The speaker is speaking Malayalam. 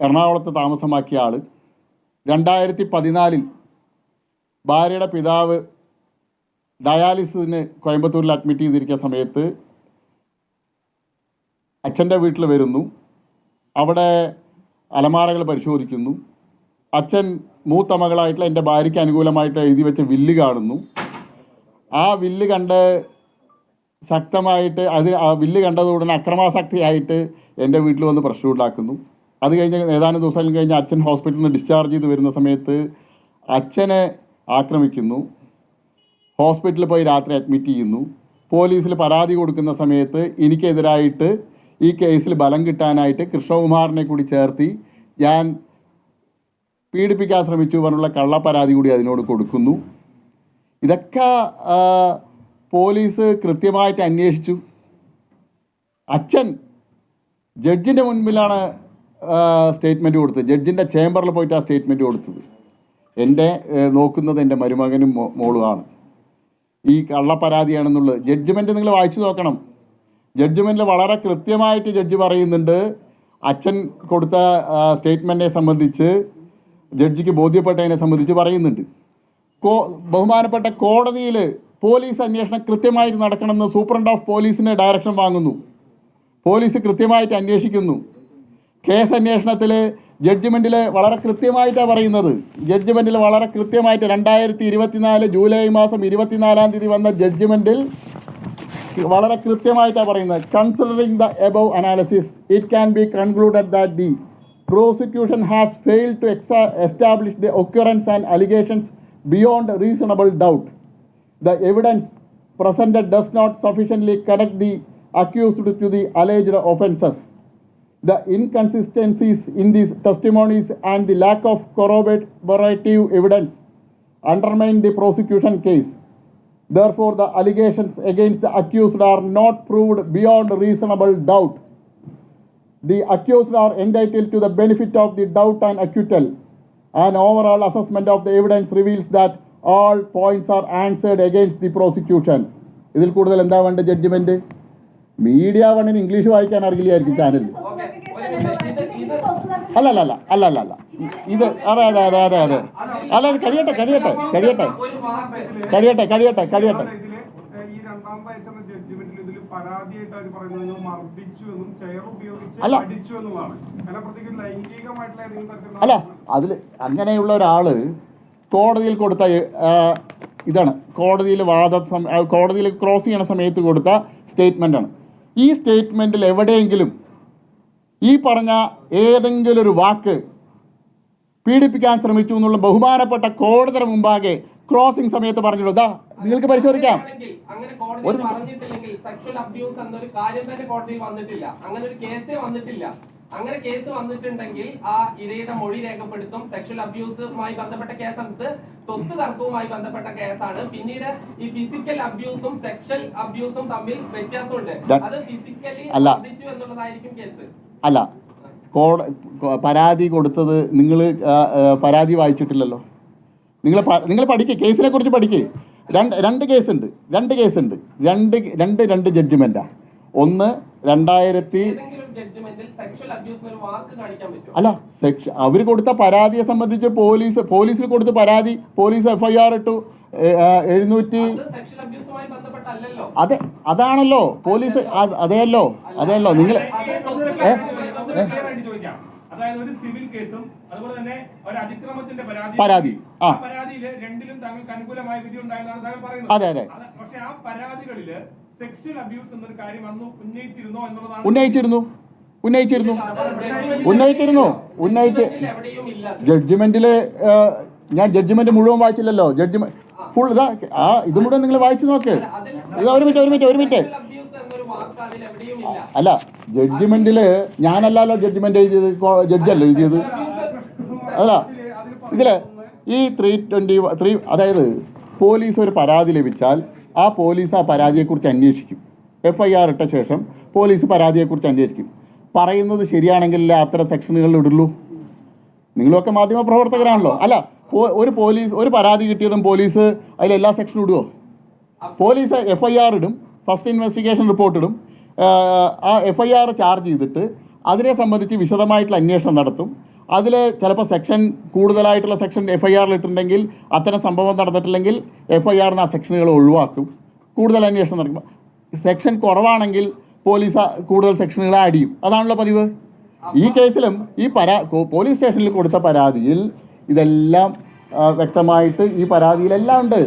എറണാകുളത്ത് താമസമാക്കിയ ആൾ രണ്ടായിരത്തി പതിനാലിൽ ഭാര്യയുടെ പിതാവ് ഡയാലിസിന് കോയമ്പത്തൂരിൽ അഡ്മിറ്റ് ചെയ്തിരിക്കുന്ന സമയത്ത് അച്ഛന്റെ വീട്ടിൽ വരുന്നു. അവിടെ അലമാരകൾ പരിശോധിക്കുന്നു. അച്ഛൻ മൂത്ത മകളായിട്ടുള്ള എന്റെ ഭാര്യയ്ക്ക് അനുകൂലമായിട്ട് എഴുതി വെച്ച വില്ല് കാണുന്നു. ആ വില്ല് കണ്ട് ശക്തമായിട്ട് അത് ആ വില്ല് കണ്ടതുടനെ അക്രമാസക്തിയായിട്ട് എന്റെ വീട്ടിൽ വന്ന് പ്രശ്നം ഉണ്ടാക്കുന്നു. അത് കഴിഞ്ഞ് ഏതാനും ദിവസം കഴിഞ്ഞ് അച്ഛൻ ഹോസ്പിറ്റലിൽ നിന്ന് ഡിസ്ചാർജ് ചെയ്ത് വരുന്ന സമയത്ത് അച്ഛനെ ആക്രമിക്കുന്നു. ഹോസ്പിറ്റലിൽ പോയി രാത്രി അഡ്മിറ്റ് ചെയ്യുന്നു. പോലീസിൽ പരാതി കൊടുക്കുന്ന സമയത്ത് എനിക്കെതിരായിട്ട് ഈ കേസിൽ ബലം കിട്ടാനായിട്ട് കൃഷ്ണകുമാറിനെ കൂടി ചേർത്തി ഞാൻ പീഡിപ്പിക്കാൻ ശ്രമിച്ചു പറഞ്ഞുള്ള പരാതി കൂടി അതിനോട് കൊടുക്കുന്നു. ഇതൊക്കെ പോലീസ് കൃത്യമായിട്ട് അന്വേഷിച്ചു. അച്ഛൻ ജഡ്ജിന്റെ മുൻപിലാണ് സ്റ്റേറ്റ്മെന്റ് കൊടുത്തത് ജഡ്ജിന്റെ ചേംബറിൽ പോയിട്ട് ആ സ്റ്റേറ്റ്മെന്റ് കൊടുത്തത്. എന്റെ നോക്കുന്നത് എന്റെ മരുമകനും മോളുമാണ്. ഈ കള്ളപ്പരാതിയാണെന്നുള്ളത് ജഡ്ജ്മെന്റ് നിങ്ങൾ വായിച്ചു നോക്കണം. ജഡ്ജ്മെന്റിൽ വളരെ കൃത്യമായിട്ട് ജഡ്ജ് പറയുന്നുണ്ട് അച്ഛൻ കൊടുത്ത സ്റ്റേറ്റ്മെന്റിനെ സംബന്ധിച്ച് ജഡ്ജിക്ക് ബോധ്യപ്പെട്ടതിനെ സംബന്ധിച്ച് പറയുന്നുണ്ട്. കോ ബഹുമാനപ്പെട്ട കോടതിയിൽ പോലീസ് അന്വേഷണം കൃത്യമായിട്ട് നടക്കണമെന്ന് സൂപ്രണ്ട് ഓഫ് പോലീസിന് ഡയറക്ഷൻ വാങ്ങുന്നു. പോലീസ് കൃത്യമായിട്ട് അന്വേഷിക്കുന്നു. കേസ് അന്വേഷണത്തിൽ ജഡ്ജ്മെന്റിൽ വളരെ കൃത്യമായിട്ടാണ് പറയുന്നത്. ജഡ്ജ്മെന്റിൽ വളരെ കൃത്യമായിട്ട് രണ്ടായിരത്തി ഇരുപത്തിനാല് ജൂലൈ മാസം ഇരുപത്തിനാലാം തീയതി വന്ന ജഡ്ജ്മെന്റിൽ വളരെ കൃത്യമായിട്ടാണ് പറയുന്നത്. Considering the above analysis it can be concluded that the prosecution has fail to exa establish the occurrence and allegations beyond reasonable doubt the evidence presented does not sufficiently connect the accused to the alleged offences. The inconsistencies in these testimonies and the lack of corroborative evidence undermine the prosecution case. Therefore, the allegations against the accused are not proved beyond reasonable doubt. The accused are entitled to the benefit of the doubt and acquittal. An overall assessment of the evidence reveals that all points are answered against the prosecution. ഇതിൽ കൂടുതൽ എന്താ വേണ്ട ജഡ്ജ്മെന്റ് മീഡിയ വണ്ണിന് ഇംഗ്ലീഷ് വായിക്കാൻ അറിയില്ലായിരിക്കും ചാനലിൽ അല്ല അല്ല അല്ല അല്ല അല്ല അല്ല ഇത് അതെ അതെ അതെ അതെ അതെ. അല്ല അത് കഴിയട്ടെ കഴിയട്ടെ കഴിയട്ടെ. കഴിയട്ടെ കഴിയട്ടെ കഴിയട്ടെ. അല്ല. അല്ല അതിൽ അങ്ങനെയുള്ള ഒരാൾ കോടതിയിൽ കൊടുത്ത ഇതാണ്. കോടതിയിൽ വാദ കോടതിയിൽ ക്രോസ് ചെയ്യണ സമയത്ത് കൊടുത്ത സ്റ്റേറ്റ്മെന്റാണ് ഈ സ്റ്റേറ്റ്മെന്റിൽ എവിടെയെങ്കിലും ഈ പറഞ്ഞ ഏതെങ്കിലും ഒരു വാക്ക് പീഡിപ്പിക്കാൻ ശ്രമിച്ചു എന്നുള്ള ബഹുമാനപ്പെട്ട കോടതിയുടെ മുമ്പാകെ ക്രോസിംഗ് സമയത്ത് പറഞ്ഞിട്ടുള്ളൂ ഇതാ നിങ്ങൾക്ക് പരിശോധിക്കാം. ഒരു- അങ്ങനെ കേസേ വന്നിട്ടുണ്ടെങ്കിൽ ആ ഇരയുടെ മൊഴി രേഖപ്പെടുത്തും. സെക്ഷൽ അബ്യൂസുമായി ബന്ധപ്പെട്ട കേസെടുത്ത് സ്വത്ത് തർക്കവുമായി ബന്ധപ്പെട്ട കേസാണ്. പിന്നീട് ഈ ഫിസിക്കൽ അബ്യൂസും സെക്ഷൽ അബ്യൂസും തമ്മിൽ വ്യത്യാസമുണ്ട്. അത് ഫിസിക്കലി. ബാധിച്ചു എന്നുള്ളതായിരിക്കും കേസ്. അല്ല. പരാതി കൊടുത്തത് നിങ്ങൾ പരാതി വായിച്ചിട്ടില്ലല്ലോ? നിങ്ങൾ നിങ്ങൾ പഠിക്കേ. കേസിനെ കുറിച്ച് പഠിക്കേ. രണ്ട് രണ്ട് കേസുണ്ട്. രണ്ട് കേസുണ്ട്. രണ്ട് രണ്ട് രണ്ട് ജഡ്ജ്മെന്റാണ് ഒന്ന് രണ്ടായിരത്തി അല്ല സെക്ഷ അവർ കൊടുത്ത പരാതിയെ സംബന്ധിച്ച് പോലീസ് പോലീസിൽ കൊടുത്ത പരാതി പോലീസ് എഫ് ഐ ആർ ഇട്ടു. എഴുന്നൂറ്റി അത് അതാണല്ലോ. പോലീസ് അത് അതെയല്ലോ അതെയല്ലോ. നിങ്ങൾ ഏ? ക്ലിയർ ആയിട്ട് ചോദിക്കാം. അതായത് ഒരു സിവിൽ കേസും അതുപോലെ തന്നെ ഒരു അതിക്രമത്തിന്റെ പരാതി. പരാതി, ആ. പരാതിയിൽ രണ്ടിലും താങ്കൾക്ക് അനുകൂലമായ വിധി ഉണ്ടായെന്നാണ് താങ്കൾ പറയുന്നത്. അതെ, അതെ. അത് പക്ഷെ ആ പരാതികളിൽ സെക്ഷൽ അബ്യൂസ് എന്നൊരു കാര്യം അന്ന് ഉന്നയിച്ചിരുന്നോ എന്നുള്ളതാണ് ഉന്നയിച്ചിരുന്നു. ഉന്നയിച്ചിരുന്നു. ഉന്നയിച്ചിരുന്നു. ഉന്നയിച്ച് എവിടെയും ഞാൻ ജഡ്ജ്മെന്റ് മുഴുവൻ വായിച്ചില്ലല്ലോ. ജഡ്ജ്മെന്റ് ഫുൾ ഇതാ ആ ഇത് മുഴുവൻ നിങ്ങൾ വായിച്ചു നോക്ക്. ഇത് ഒരു മിനിറ്റ് ഒരു മിനിറ്റ് ഒരു മിനിറ്റ് അല്ല ജഡ്ജ്മെന്റിൽ ഞാനല്ലല്ലോ ജഡ്ജ്മെന്റ് എഴുതിയത് ജഡ്ജല്ല എഴുതിയത്? അല്ല ഇതിൽ ഈ ത്രീ ട്വന്റി ത്രീ അതായത് പോലീസ് ഒരു പരാതി ലഭിച്ചാൽ ആ പോലീസ് ആ പരാതിയെക്കുറിച്ച് അന്വേഷിക്കും. എഫ് ഐ ആർ ഇട്ട ശേഷം പോലീസ് പരാതിയെക്കുറിച്ച് അന്വേഷിക്കും. പറയുന്നത് ശരിയാണെങ്കിലല്ലേ അത്തരം സെക്ഷനുകളിൽ ഇടുള്ളൂ? നിങ്ങളൊക്കെ മാധ്യമ പ്രവർത്തകരാണല്ലോ അല്ല ഒരു പോലീസ് ഒരു പരാതി കിട്ടിയതും പോലീസ് അതിൽ എല്ലാ സെക്ഷനും ഇടുമോ പോലീസ് എഫ് ഐ ആർ ഇടും ഫസ്റ്റ് ഇൻവെസ്റ്റിഗേഷൻ റിപ്പോർട്ട് ഇടും. ആ, എഫ് ഐ ആർ ചാർജ് ചെയ്തിട്ട് അതിനെ സംബന്ധിച്ച് വിശദമായിട്ടുള്ള അന്വേഷണം നടത്തും. അതിൽ ചിലപ്പോൾ സെക്ഷൻ കൂടുതലായിട്ടുള്ള സെക്ഷൻ എഫ് ഐ ആറിൽ ഇട്ടിട്ടുണ്ടെങ്കിൽ അത്തരം സംഭവം നടന്നിട്ടില്ലെങ്കിൽ എഫ് ഐ ആറിന് ആ സെക്ഷനുകൾ ഒഴിവാക്കും. കൂടുതൽ അന്വേഷണം നടക്കും. സെക്ഷൻ കുറവാണെങ്കിൽ പോലീസ് കൂടുതൽ സെക്ഷനുകൾ ആഡ് ചെയ്യും. അതാണല്ലോ പതിവ്. ഈ കേസിലും ഈ പരാ പോലീസ് സ്റ്റേഷനിൽ കൊടുത്ത പരാതിയിൽ ഇതെല്ലാം വ്യക്തമായിട്ട് ഈ പരാതിയിലെല്ലാം ഉണ്ട്.